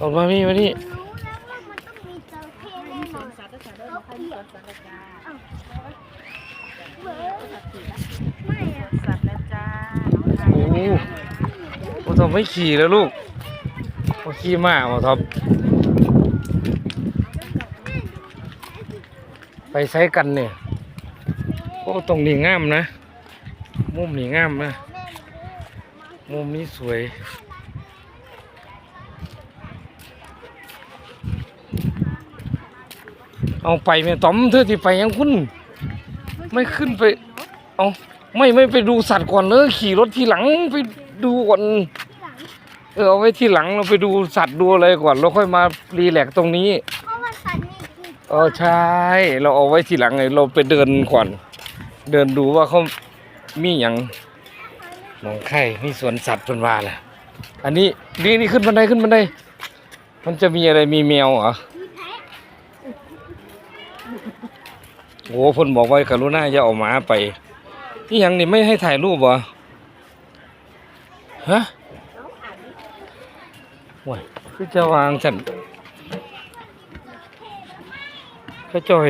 ออกมานี่มานี่รู้แล้วว่ามันต้องมีจระเข้แน่นอนสัตว์สัตว์เดินมาที่สวนสัตว์จ้าเบอร์ไม่อะสัตว์แล้วจ้าโอ้โหโอ้ทอมไม่ขี่แล้วลูกโอ้ขี่ม้ามาทอมไปใช้กันเนี่ยโอ้ตรงนี้งามนะ มุมนี้งามนะ มุมนี้สวย เอาไปแม่ต๋อมเธอที่ไปยังคุณ ไม่ขึ้นไป เอาไม่ไม่ไปดูสัตว์ก่อนเลยขี่รถทีหลังไปดูก่อนเออเอาไว้ทีหลังเราไปดูสัตว์ดูอะไรก่อนแล้วค่อยมารีแลกซ์ตรงนี้เพราะว่าสัตว์นี่คือเออใช่ เราเอาไว้ทีหลังไงเราไปเดินก่อน เดินดูว่าเขามีอย่างหนองไข่มีสวนสัตว์เป็นว่าแหละอันนี้นี่นี่ขึ้นบันไดขึ้นบันไดมันจะมีอะไรมีแมวเหรอ มีแพะ โอ้คนบอกว่ากรุณาอย่าเอาหมาไปนี่ยังนี่ไม่ให้ถ่ายรูปวะฮะว้ยคือจะวางฉันก็จะให้